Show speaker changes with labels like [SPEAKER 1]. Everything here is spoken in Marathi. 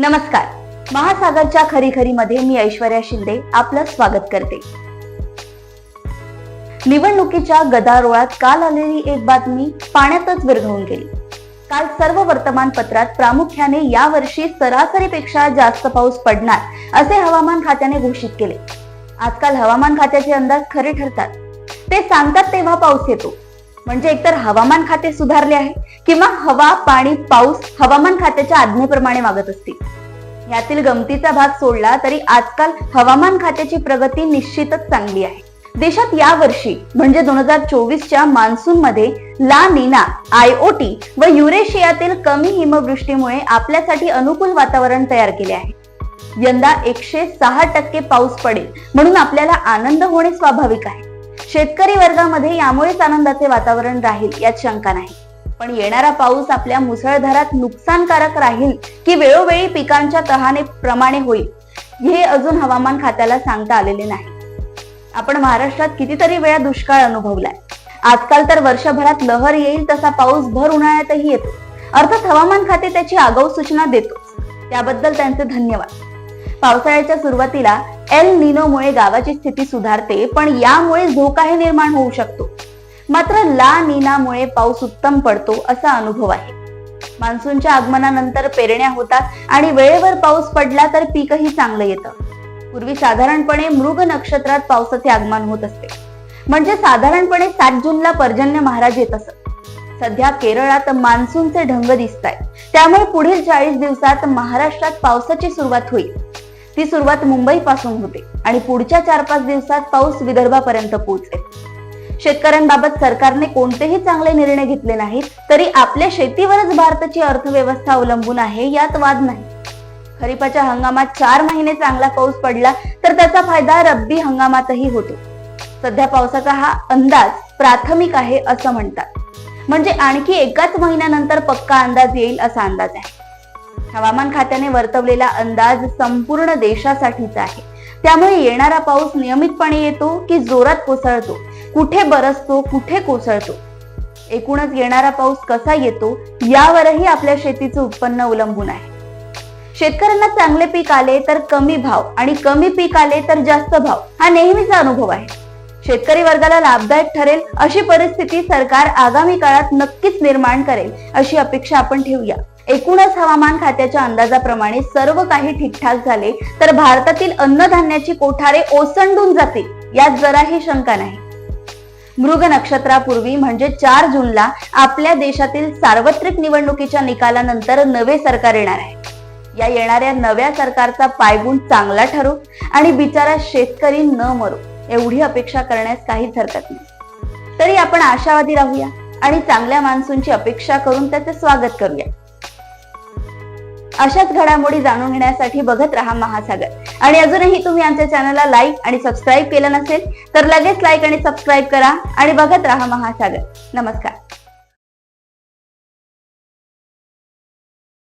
[SPEAKER 1] नमस्कार. महासागरच्या खरीखरी मध्ये मी ऐश्वर्या शिंदे आपलं स्वागत करते. निवडणुकीच्या गदारोळात काल आलेली एक बातमी पाण्यातच विरघळून गेली. काल सर्व वर्तमानपत्रात प्रामुख्याने यावर्षी सरासरीपेक्षा जास्त पाऊस पडणार असे हवामान खात्याने घोषित केले. आजकाल हवामान खात्याचे अंदाज खरे ठरतात. ते सांगतात तेव्हा पाऊस येतो. म्हणजे एकतर हवामान खाते सुधारले आहे किंवा हवा पाणी पाऊस हवामान खात्याच्या आज्ञेप्रमाणे वागत असतील. यातील गमतीचा भाग सोडला तरी आजकाल हवामान खात्याची प्रगती निश्चितच चांगली आहे. देशात या वर्षी म्हणजे दोन हजार चोवीसच्या मान्सून मध्ये ला निना आयओटी व युरेशियातील कमी हिमवृष्टीमुळे आपल्यासाठी अनुकूल वातावरण तयार केले आहे. यंदा एकशे सहा टक्के पाऊस पडेल म्हणून आपल्याला आनंद होणे स्वाभाविक आहे. शेतकरी वर्गामध्ये यामुळेच आनंदाचे वातावरण राहील यात शंका नाही. पण येणारा पाऊस आपल्या मुसळधारात नुकसानकारक राहील की वेळोवेळी पिकांच्या तहाने प्रमाणे होईल हे अजून हवामान खात्याला सांगता आलेले नाही. आपण महाराष्ट्रात कितीतरी वेळा दुष्काळ अनुभवलाय. आजकाल तर वर्षभरात लहर येईल तसा पाऊस भर उन्हाळ्यातही येतो. अर्थात हवामान खाते त्याची आगाऊ सूचना देतो त्याबद्दल त्यांचे धन्यवाद. पावसाळ्याच्या सुरुवातीला एल निनोमुळे गावाची स्थिती सुधारते पण यामुळे धोकाही निर्माण होऊ शकतो. मात्र ला निनामुळे पाऊस उत्तम पडतो असा अनुभव आहे. मान्सूनच्या आगमनानंतर पेरण्या होतात आणि वेळेवर पाऊस पडला तर पीकही चांगलं येतं. पूर्वी साधारणपणे मृग नक्षत्रात पावसाचे आगमन होत असते. म्हणजे साधारणपणे सात जूनला पर्जन्य महाराज येत असत. सध्या केरळात मान्सूनचे ढंग दिसत आहेत त्यामुळे पुढील चाळीस दिवसात महाराष्ट्रात पावसाची सुरुवात होईल. ती सुरुवात मुंबई पासून होते आणि पुढच्या चार पाच दिवसात पाऊस विदर्भापर्यंत पोहोचेल. शेतकऱ्यांबाबत सरकारने कोणतेही चांगले निर्णय घेतले नाहीत तरी आपल्या शेतीवरच भारताची अर्थव्यवस्था अवलंबून आहे यात वाद नाही. खरीपाच्या हंगामात चार महिने चांगला पाऊस पडला तर त्याचा फायदा रब्बी हंगामातही होतो. सध्या पावसाचा हा अंदाज प्राथमिक आहे असं म्हणतात. म्हणजे आणखी एकाच महिन्यानंतर पक्का अंदाज येईल असा अंदाज आहे. हवामान खात्याने वर्तवलेला अंदाज संपूर्ण देशासाठीचा आहे. त्यामुळे येणारा पाऊस नियमितपणे येतो की जोरात कोसळतो? कुठे बरसतो कुठे कोसळतो? एकूणच येणारा पाऊस कसा येतो यावरही आपल्या शेतीचं उत्पन्न अवलंबून आहे. शेतकऱ्यांना चांगले पीक आले तर कमी भाव आणि कमी पीक आले तर जास्त भाव हा नेहमीचा अनुभव आहे. शेतकरी वर्गाला लाभदायक ठरेल अशी परिस्थिती सरकार आगामी काळात नक्कीच निर्माण करेल अशी अपेक्षा आपण ठेवूया. एकूणच हवामान खात्याच्या अंदाजाप्रमाणे सर्व काही ठीकठाक झाले तर भारतातील अन्नधान्याची कोठारे ओसंडून जातील यात जराही शंका नाही. मृग नक्षत्रापूर्वी म्हणजे चार जूनला आपल्या देशातील सार्वत्रिक निवडणुकीच्या निकालानंतर नवे सरकार येणार आहे. या येणाऱ्या नव्या सरकारचा पायगुण चांगला ठरो आणि बिचारा शेतकरी न मरो. एवढी अपेक्षा करण्यास काहीच हरकत नाही. तरी आपण आशावादी राहूया आणि चांगल्या मान्सूनची अपेक्षा करून त्याचे स्वागत करूया. अशाच घडामोडी जाणून घेण्यासाठी बघत राहा महासागर. आणि अजूनही तुम्ही आमच्या चॅनलला लाईक आणि सबस्क्राईब केलं नसेल तर लगेच लाईक आणि सबस्क्राईब करा आणि बघत राहा महासागर. नमस्कार.